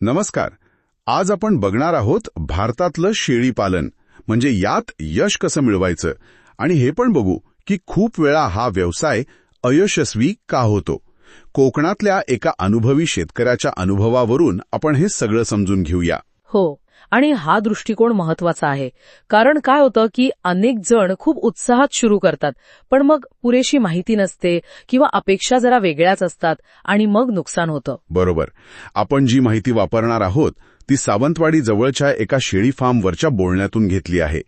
नमस्कार. आज आपण बघणार आहोत भारतातलं शेळीपालन म्हणजे यात यश कसं मिळवायचं? आणि हे पण बघू की खूप वेळा हा व्यवसाय अयशस्वी का होतो? कोकणातल्या एका अनुभवी शेतकऱ्याच्या अनुभवावरून आपण हे सगळं समजून घेऊया. हो आणि हा दृष्टिकोन महत्त्वाचा आहे. कारण काय होतं की अनेक जण खूप उत्साहात सुरू करतात पण मग पुरेशी माहिती नसते किंवा अपेक्षा जरा वेगळ्याच असतात आणि मग नुकसान होतं. बरोबर. आपण जी माहिती वापरणार आहोत ती सावंतवाडी जवळच्या एका शेळी फार्मवरच्या बोलण्यातून घेतली आहे.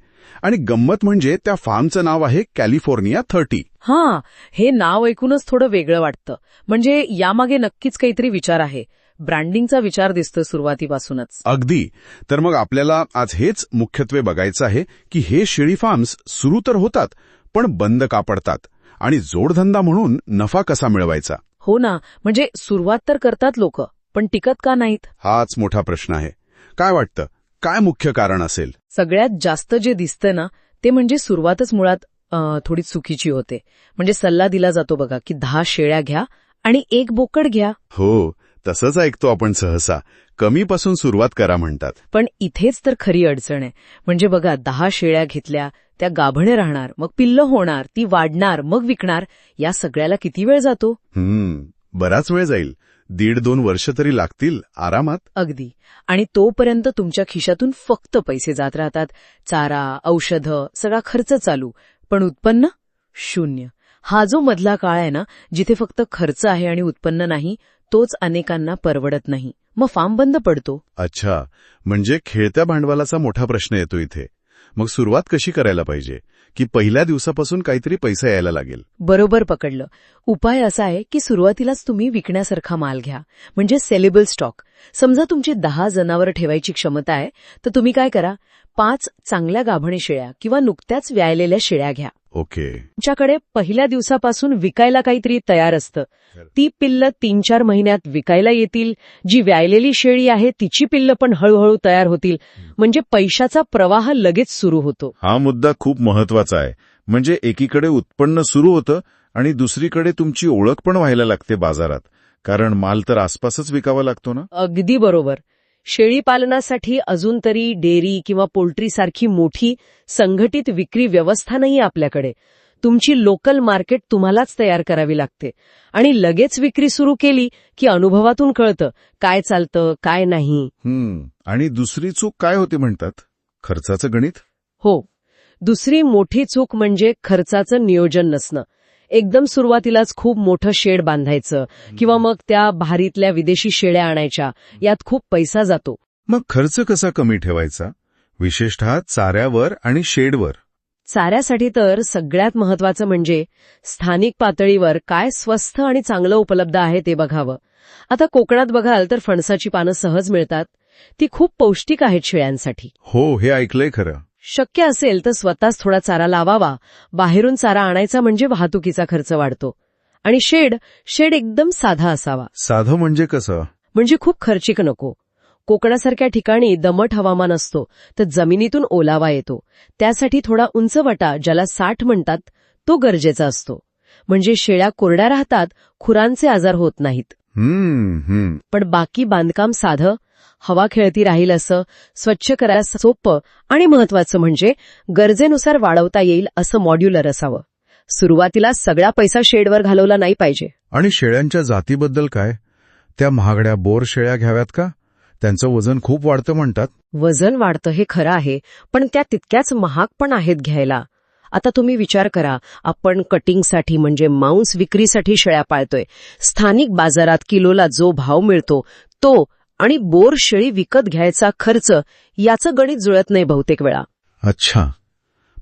आणि गंमत म्हणजे त्या फार्मचं नाव आहे कॅलिफोर्निया थर्टी. हां हे नाव ऐकूनच थोडं वेगळं वाटतं. म्हणजे यामागे नक्कीच काहीतरी विचार आहे. ब्रँडिंगचा विचार दिसतोय सुरुवातीपासूनच. अगदी. तर मग आपल्याला आज हेच मुख्यत्वे बघायचं आहे की हे शेळी फार्म्स सुरू तर होतात पण बंद का पडतात? आणि जोडधंदा म्हणून नफा कसा मिळवायचा? हो ना म्हणजे सुरुवात तर करतात लोक पण टिकत का नाहीत? हाच मोठा प्रश्न आहे. काय वाटतं? काय मुख्य कारण असेल? सगळ्यात जास्त जे दिसतं ना ते म्हणजे सुरुवातच मुळात अं, थोडी चुकीची होते. म्हणजे सल्ला दिला जातो बघा की दहा शेळ्या घ्या आणि एक बोकड घ्या. हो. तसंच ऐकतो आपण सहसा. कमीपासून सुरुवात करा म्हणतात. पण इथेच तर खरी अडचण आहे. म्हणजे बघा दहा शेळ्या घेतल्या त्या गाभणे राहणार मग पिल्ल होणार ती वाढणार मग विकणार या सगळ्याला किती वेळ जातो? हम्म बराच वेळ जाईल. दीड दोन वर्ष तरी लागतील आरामात. अगदी. आणि तोपर्यंत तुमच्या खिशातून फक्त पैसे जात राहतात. चारा औषधं सगळा खर्च चालू. पण उत्पन्न? शून्य. हा जो मधला काळ आहे ना जिथे फक्त खर्च आहे आणि उत्पन्न नाही तोच अनेकांना परवडत नाही. मग फार्म बंद पडतो. अच्छा. म्हणजे खेळत्या भांडवलाचा मोठा प्रश्न येतो इथे. मग सुरुवात कशी करायला पाहिजे? की पहिल्या दिवसापासून काहीतरी पैसा यायला लागेल. बरोबर पकडलं. उपाय असा आहे की सुरुवातीलाच तुम्ही विकण्यासारखा माल घ्या. म्हणजे सेलेबल स्टॉक समजा तुमची दहा जनावर ठेवायची क्षमता आहे तर तुम्ही काय करा? पाच चांगल्या गाभणे शेळ्या किंवा नुकत्याच व्यायलेल्या शेळ्या घ्या. ओके. तुमच्याकडे पहिल्या दिवसापासून विकायला काहीतरी तयार असतं. ती पिल्ल तीन चार महिन्यात विकायला येतील. जी व्यायलेली शेळी आहे तिची पिल्ल पण हळूहळू तयार होतील. म्हणजे पैशाचा प्रवाह लगेच सुरू होतो. हा मुद्दा खूप महत्त्वाचा आहे. म्हणजे एकीकडे उत्पन्न सुरू होतं आणि दुसरीकडे तुमची ओळख पण व्हायला लागते बाजारात. कारण माल तर आसपासच विकावा लागतो ना? अगदी बरोबर. शेळी पालनासाठी अजून तरी डेअरी किंवा पोल्ट्रीसारखी मोठी संघटित विक्री व्यवस्था नाही आपल्याकडे. तुमची लोकल मार्केट तुम्हालाच तयार करावी लागते. आणि लगेच विक्री सुरू केली की अनुभवातून कळतं काय चालतं काय नाही. हम्म आणि दुसरी चूक काय होते म्हणतात? खर्चाचं गणित? हो. दुसरी मोठी चूक म्हणजे खर्चाचं नियोजन नसणं. एकदम सुरुवातीलाच खूप मोठं शेड बांधायचं. किंवा मग त्या भारीतल्या विदेशी शेळ्या आणायच्या. यात खूप पैसा जातो. मग खर्च कसा कमी ठेवायचा? विशेषतः चाऱ्यावर आणि शेडवर. चाऱ्यासाठी तर सगळ्यात महत्वाचं म्हणजे स्थानिक पातळीवर काय स्वस्त आणि चांगलं उपलब्ध आहे ते बघावं. आता कोकणात बघाल तर फणसाची पानं सहज मिळतात. ती खूप पौष्टिक आहेत शेळ्यांसाठी. हो हे ऐकलंय खरं. शक्य असेल तर स्वतःच थोडा चारा लावावा. बाहेरून चारा आणायचा म्हणजे वाहतुकीचा खर्च वाढतो. आणि शेड शेड एकदम साधा असावा. साधं म्हणजे कसं? म्हणजे खूप खर्चिक नको. कोकणासारख्या ठिकाणी दमट हवामान असतो तर जमिनीतून ओलावा येतो. त्यासाठी थोडा उंच वटा ज्याला साठ म्हणतात तो गरजेचा असतो. म्हणजे शेळ्या कोरड्या राहतात खुरांचे आजार होत नाहीत. हम्म हम्म. पण बाकी बांधकाम साधं हवा खेळती राहील असं स्वच्छ करायला सोपं आणि महत्वाचं म्हणजे गरजेनुसार वाढवता येईल असं मॉड्युलर असावं. सुरुवातीला सगळा पैसा शेडवर घालवला नाही पाहिजे. आणि शेळ्यांच्या जातीबद्दल काय? त्या महागड्या बोर शेळ्या घ्याव्यात का? त्यांचं वजन खूप वाढतं म्हणतात. वजन वाढतं हे खरं आहे पण त्या तितक्याच महाग पण आहेत घ्यायला. आता तुम्ही विचार करा आपण कटिंगसाठी म्हणजे मांस विक्रीसाठी शेळ्या पाळतोय. स्थानिक बाजारात किलोला जो भाव मिळतो तो आणि बोर शेळी विकत घ्यायचा खर्च याचं गणित जुळत नाही बहुतेक वेळा. अच्छा.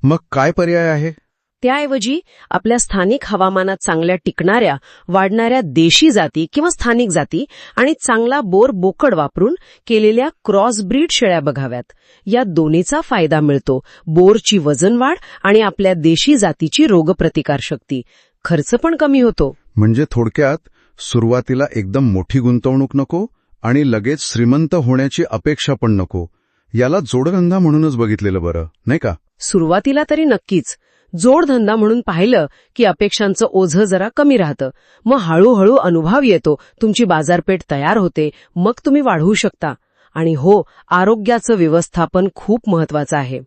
मग काय पर्याय आहे? त्याऐवजी आपल्या स्थानिक हवामानात चांगल्या टिकणाऱ्या वाढणाऱ्या देशी जाती किंवा स्थानिक जाती आणि चांगला बोर बोकड वापरून केलेल्या क्रॉस ब्रीड शेळ्या बघाव्यात. या दोन्हीचा फायदा मिळतो. बोरची वजन वाढ आणि आपल्या देशी जातीची रोगप्रतिकारशक्ती खर्च पण कमी होतो. म्हणजे थोडक्यात सुरुवातीला एकदम मोठी गुंतवणूक नको आणि लगेच श्रीमंत होण्याची अपेक्षा पण नको. याला जोडधंदा म्हणूनच बघितलेलं बरं नाही का? सुरुवातीला तरी नक्कीच. जोडधंदा म्हणून पाहिलं की अपेक्षांचं ओझं जरा कमी राहतं. मग हळूहळू अनुभव येतो. तुमची बाजारपेठ तयार होते. मग तुम्ही वाढवू शकता. आणि हो आरोग्याचं व्यवस्थापन खूप महत्वाचं आहे.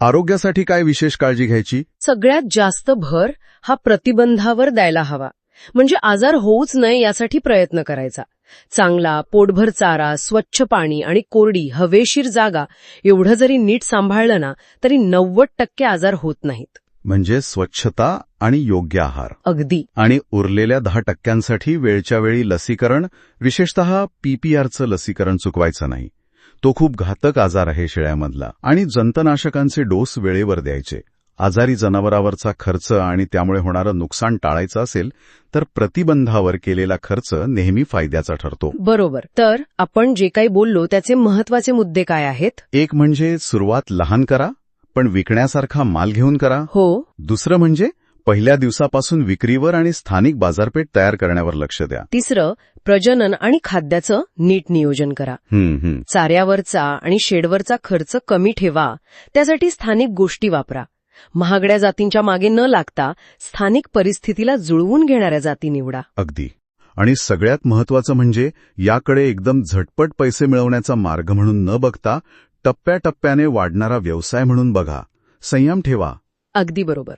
आरोग्यासाठी काय विशेष काळजी घ्यायची? सगळ्यात जास्त भर हा प्रतिबंधावर द्यायला हवा. म्हणजे आजार होऊच नये यासाठी प्रयत्न करायचा. चांगला पोटभर चारा स्वच्छ पाणी आणि कोरडी हवेशीर जागा एवढं जरी नीट सांभाळलं ना तरी नव्वद टक्के आजार होत नाहीत. म्हणजे स्वच्छता आणि योग्य आहार. अगदी. आणि उरलेल्या दहा टक्क्यांसाठी वेळच्या वेळी लसीकरण विशेषतः पीपीआरचं लसीकरण चुकवायचं नाही. तो खूप घातक आजार आहे शेळ्यामधला. आणि जंतनाशकांचे डोस वेळेवर द्यायचे. आजारी जनावरावरचा खर्च आणि त्यामुळे होणारं नुकसान टाळायचं असेल तर प्रतिबंधावर केलेला खर्च नेहमी फायद्याचा ठरतो. बरोबर. तर आपण जे काही बोललो त्याचे महत्त्वाचे मुद्दे काय आहेत? एक म्हणजे सुरुवात लहान करा पण विकण्यासारखा माल घेऊन करा. हो. दुसरं म्हणजे पहिल्या दिवसापासून विक्रीवर आणि स्थानिक बाजारपेठ तयार करण्यावर लक्ष द्या. तिसरं प्रजनन आणि खाद्याचं नीट नियोजन करा. चाऱ्यावरचा आणि शेडवरचा खर्च कमी ठेवा. त्यासाठी स्थानिक गोष्टी वापरा. महागड्या जातींच्या मागे न लागता स्थानिक परिस्थितीला जुळवून घेणाऱ्या जाती निवडा. अगदी. आणि सगळ्यात महत्वाचं म्हणजे याकडे एकदम झटपट पैसे मिळवण्याचा मार्ग म्हणून न बघता टप्प्याटप्प्याने वाढणारा व्यवसाय म्हणून बघा. संयम ठेवा. अगदी बरोबर.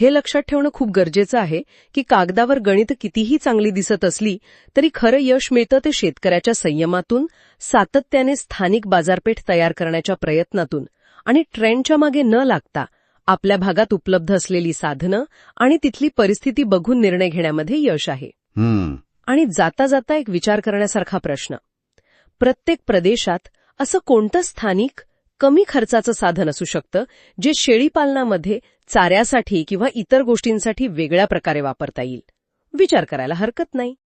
हे लक्षात ठेवणं खूप गरजेचं आहे की कागदावर गणित कितीही चांगली दिसत असली तरी खरं यश मिळतं ते शेतकऱ्याच्या संयमातून सातत्याने स्थानिक बाजारपेठ तयार करण्याच्या प्रयत्नातून आणि ट्रेंडच्या मागे न लागता आपल्या भागात उपलब्ध असलेली साधनं आणि तिथली परिस्थिती बघून निर्णय घेण्यामध्ये यश आहे. आणि जाता जाता एक विचार करण्यासारखा प्रश्न. प्रत्येक प्रदेशात असं कोणतं स्थानिक कमी खर्चाचं साधन असू शकतं जे शेळीपालनामध्ये चाऱ्यासाठी किंवा इतर गोष्टींसाठी वेगळ्या प्रकारे वापरता येईल? विचार करायला हरकत नाही.